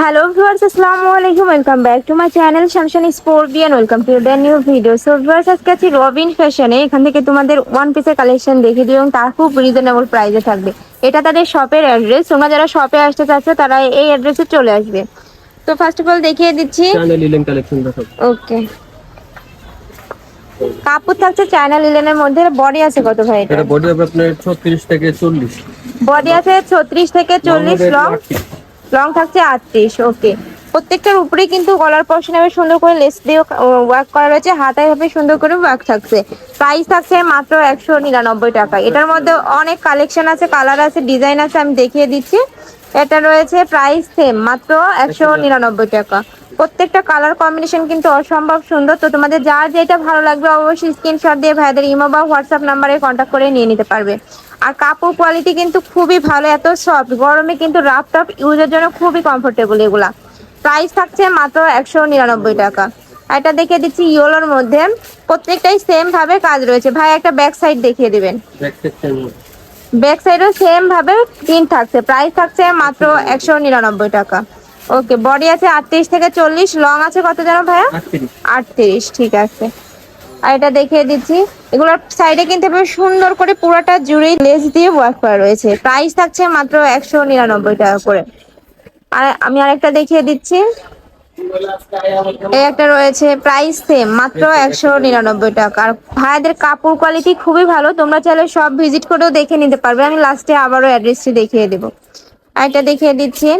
Hello viewers আসসালামু আলাইকুম welcome back to my channel Shamshan Sportian welcome to the new video so viewers আজকে আছি রবিন ফ্যাশনে এখান থেকে তোমাদের ওয়ান পিসের কালেকশন দেখে দিও এবং তার খুব রিজনেবল প্রাইসে থাকবে। এটা তাদের শপের অ্যাড্রেস তোমরা যারা শপে আসতে চাচ্ছ তারা এই অ্যাড্রেসে চলে আসবে। তো ফার্স্ট অফ অল দেখিয়ে দিচ্ছি। চ্যানেল ইলেন কালেকশন দেখো ওকে কাপড় থাকছে চায়না লিলেনের মধ্যে। বডি আছে কত ভাই এটা? বডি আপনার 36 থেকে 40 বডি আছে ছত্রিশ থেকে চল্লিশ Long লং হবে 38 লং থাকছে আটত্রিশ ওকে প্রত্যেকটার উপরে কিন্তু গলার পশনে হবে সুন্দর করে লেস দিয়ে ওয়ার্ক করা রয়েছে হাতায় হবে সুন্দর করে ওয়ার্ক থাকছে। প্রাইস থাকছে মাত্র একশো নিরানব্বই টাকা। এটার মধ্যে অনেক কালেকশন আছে কালার আছে ডিজাইন আছে আমি দেখিয়ে দিচ্ছি। এটা রয়েছে প্রাইস সেম মাত্র একশো নিরানব্বই টাকা। প্রত্যেকটা কালার কম্বিনেশন কিন্তু অসম্ভব সুন্দর। তো তোমাদের যার যেটা ভালো লাগবে অবশ্যই স্ক্রিনশট দিয়ে ভাইদের ইমো বা হোয়াটসঅ্যাপ নাম্বারে কন্ট্যাক্ট করে নিয়ে নিতে পারবে। আর কাপড় কোয়ালিটি কিন্তু খুবই ভালো এত সফট গরমে কিন্তু রাফ টাফ ইউজের জন্য খুবই কমফোর্টেবল এগুলা। প্রাইস থাকছে মাত্র একশো নিরানব্বই টাকা। এটা দেখিয়ে দিচ্ছি ইয়োলোর মধ্যে। প্রত্যেকটাই সেম ভাবে কাজ রয়েছে। ভাই একটা ব্যাক সাইড দেখিয়ে দিবেন। ব্যাক সাইডও সেম ভাবে। প্রিন্ট থাকছে। প্রাইস থাকছে মাত্র একশো নিরানব্বই টাকা। ওকে বডি আছে আটত্রিশ থেকে চল্লিশ লং আছে কত জানো ভাইয়া? 38 আটত্রিশ ঠিক আছে। আর এটা দেখিয়ে দিচ্ছি। এগুলোর সাইডে কিন্তু সুন্দর করে পুরোটা জুড়ে লেস দিয়ে ওয়ার্ক করা রয়েছে। প্রাইস থাকছে মাত্র একশো নিরানব্বই টাকা করে। আর আমি আরেকটা দেখিয়ে দিচ্ছি। এই একটা রয়েছে প্রাইস সেম মাত্র একশো নিরানব্বই টাকা। আর ভাইদের কাপড় কোয়ালিটি খুবই ভালো তোমরা চাইলে সব ভিজিট করেও দেখে নিতে পারবে। আমি লাস্টে আবারও অ্যাড্রেসটি দেখিয়ে দেবো। আরেকটা দেখিয়ে দিচ্ছি।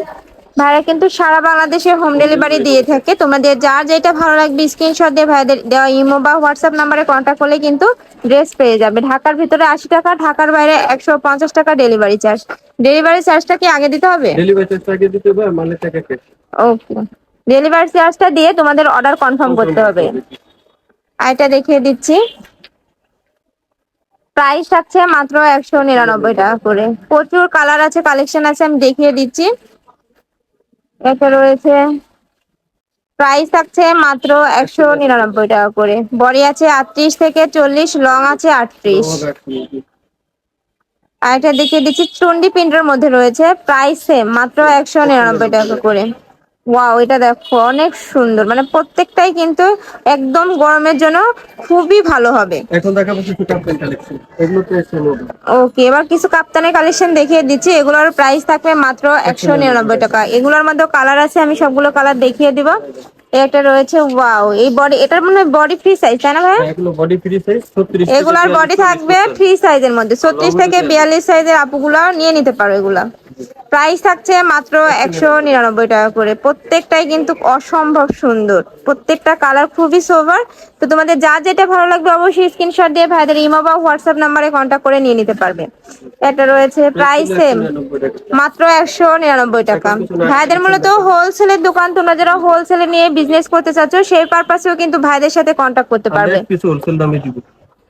ভাইরা কিন্তু সারা বাংলাদেশে হোম ডেলিভারি দিয়ে থাকে। তোমাদের যার যেটা ভালো লাগবে স্ক্রিনশট দিয়ে ভাইদের দেওয়া ইমো বা হোয়াটসঅ্যাপ নাম্বারে কন্ট্যাক্ট করলে কিন্তু ড্রেস পেয়ে যাবে। ঢাকার ভিতরে আশি টাকা ঢাকার বাইরে একশো পঞ্চাশ টাকা ডেলিভারি চার্জ ডেলিভারি চার্জটা কি আগে দিতে হবে? ডেলিভারি চার্জ আগে দিতে হবে আর টাকা ওকে ডেলিভারি চার্জটা দিয়ে তোমাদের অর্ডার কনফার্ম করতে হবে। এটা দেখিয়ে দিচ্ছি। প্রাইস থাকছে মাত্র একশো নিরানব্বই টাকা করে। প্রচুর কালার আছে কালেকশন আছে আমি দেখিয়ে দিচ্ছি। এটা রয়েছে প্রাইস থাকছে মাত্র একশো নিরানব্বই টাকা করে। বডি আছে আটত্রিশ থেকে চল্লিশ, লং আছে আটত্রিশ। আর এটা দেখিয়ে দিচ্ছি, চন্ডি প্রিন্টের মধ্যে রয়েছে প্রাইস সেম মাত্র একশো নিরানব্বই টাকা করে। ওয়াও এটা দেখো অনেক সুন্দর। মানে প্রত্যেকটাই কিন্তু একদম গরমের জন্য খুবই ভালো হবে। এখন দেখাবো কিছু কাপড় কালেকশন এগুলো ওকে এবার কিছু কাপ্তানের কালেকশন দেখিয়ে দিচ্ছি। এগুলোর প্রাইস থাকবে মাত্র একশো নিরানব্বই টাকা। এগুলোর মধ্যে কালার আছে আমি সবগুলো কালার দেখিয়ে দিব। এটা রয়েছে ওয়াও এই বডি এটার মনে হয় বডি ফ্রি সাইজ তাই না ভাই? এগুলো বডি ফ্রি সাইজ 36 এগুলার বডি থাকবে ফ্রি সাইজের মধ্যে। ছত্রিশ থেকে বিয়াল্লিশ সাইজের আপুগুলো নিয়ে নিতে পারো এগুলা। প্রাইস থাকছে মাত্র একশো নিরানব্বই টাকা করে। প্রত্যেকটাই কিন্তু অসম্ভব সুন্দর। প্রত্যেকটা কালার খুবই সোভার। তো তোমাদের যা যেটা ভালো লাগবে অবশ্যই স্ক্রিনশট দিয়ে ভাইদের ইমো বা হোয়াটসঅ্যাপ নাম্বারে কন্ট্যাক্ট করে নিয়ে নিতে পারবে। এটা রয়েছে প্রাইস সেম। মাত্র একশো নিরানব্বই টাকা। ভাইদের মূলত হোলসেলের দোকান। তোমরা যারা হোলসেলে নিয়ে বিজনেস করতে চাচ্ছ সেই পারপাসেও কিন্তু ভাইদের সাথে কন্ট্যাক্ট করতে পারবে।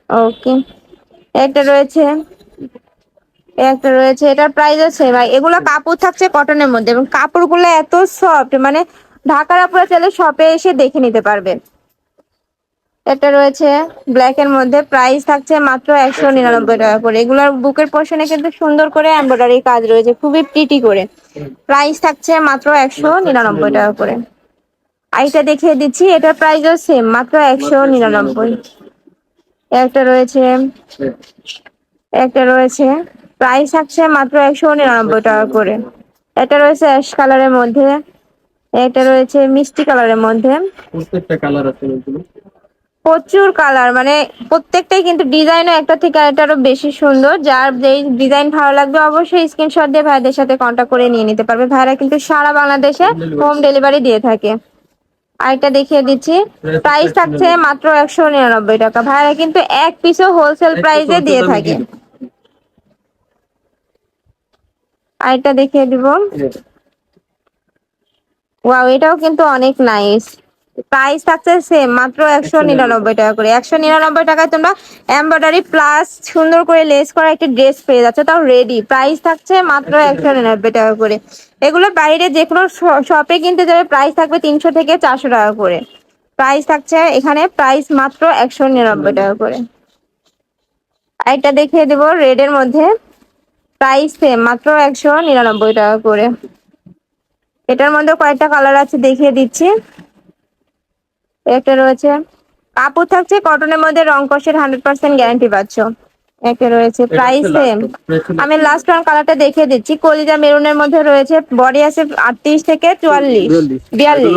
ওকে এটা রয়েছে একটা রয়েছে, এটার প্রাইস আছে ভাই। এগুলো কাপড় থাকছে কটনের মধ্যে এবং কাপড়গুলো এত সফট মানে ঢাকার আপনারা চাইলে শপে এসে দেখে নিতে পারবে। এটা রয়েছে ব্ল্যাক এর মধ্যে প্রাইস থাকছে মাত্র একশো নিরানব্বই টাকা করে। এগুলোর বুকের পোর্শনে কিন্তু সুন্দর করে এমব্রয়ডারি কাজ রয়েছে, খুবই প্রিটি করে। প্রাইস থাকছে মাত্র একশো নিরানব্বই টাকা করে। আইটা দেখিয়ে দিচ্ছি, এটার প্রাইসও সেম মাত্র একশো নিরানব্বই। একটা রয়েছে একটা রয়েছে প্রাইস থাকছে মাত্র একশো নিরানব্বই টাকা করে। এটা রয়েছে অ্যাশ কালারের মধ্যে। এটা রয়েছে মিষ্টি কালারের মধ্যে। প্রত্যেকটা কালার আছে প্রচুর কালার মানে প্রত্যেকটাই কিন্তু ডিজাইনও একটা থেকে আরেকটা আরও বেশি সুন্দর। যার যেই ডিজাইন ভালো লাগবে অবশ্যই স্ক্রিনশট দিয়ে ভাইদের সাথে কন্ট্যাক্ট করে নিয়ে নিতে পারবে। ভাইরা কিন্তু সারা বাংলাদেশে হোম ডেলিভারি দিয়ে থাকে। আরেকটা দেখিয়ে দিচ্ছি। প্রাইস থাকছে মাত্র একশো নিরানব্বই টাকা। ভাইরা কিন্তু এক পিসও হোলসেল প্রাইসে দিয়ে থাকে। আরেকটা দেখিয়ে দিব। ওয়াও এটাও কিন্তু অনেক নাইস প্রাইস থাকছে সেম মাত্র একশো নিরানব্বই টাকা করে। একশো নিরানব্বই টাকায় তোমরা এমব্রয়ডারি প্লাস সুন্দর করে লেস করা একটা ড্রেস পেয়ে যাচ্ছে তাও রেডি প্রাইস থাকছে মাত্র একশো নিরানব্বই টাকা করে। এগুলো বাইরে যে কোনো শপে কিনতে যাবে প্রাইস থাকবে তিনশো থেকে চারশো টাকা করে। প্রাইস থাকছে এখানে প্রাইস মাত্র একশো নিরানব্বই টাকা করে। আরেকটা দেখিয়ে দেবো রেড এর মধ্যে। প্রাইস সেম মাত্র একশো নিরানব্বই টাকা করে। এটার মধ্যে কয়েকটা কালার আছে দেখিয়ে দিচ্ছি। একটা রয়েছে কাপড় থাকছে কটনের মধ্যে রং কষের হান্ড্রেড পার্সেন্ট গ্যারান্টি পাচ্ছ। একটা রয়েছে প্রাইস সেম আমি লাস্ট ওয়ান কালারটা দেখিয়ে দিচ্ছি কলিজা মেরুনের মধ্যে রয়েছে বডি আছে আটত্রিশ থেকে চুয়াল্লিশ বিয়াল্লিশ।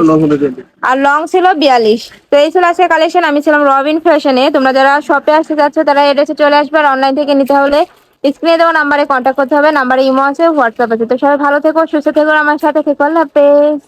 আর লং ছিল বিয়াল্লিশ। তো এই ছিল আজকে কালেকশন আমি ছিলাম রবিন ফ্যাশনে তোমরা যারা শপে আসতে চাচ্ছ তারা এড্রেসে চলে আসবে আর অনলাইন থেকে নিতে হলে স্ক্রিনে দেওয়া নাম্বারে কন্ট্যাক্ট করতে হবে, নাম্বারে ইমো আছে হোয়াটসঅ্যাপ আছে। তো সবাই ভালো থেকো, সুস্থ থেকো, আমার সাথে থেকো, আল্লাহ হাফেজ।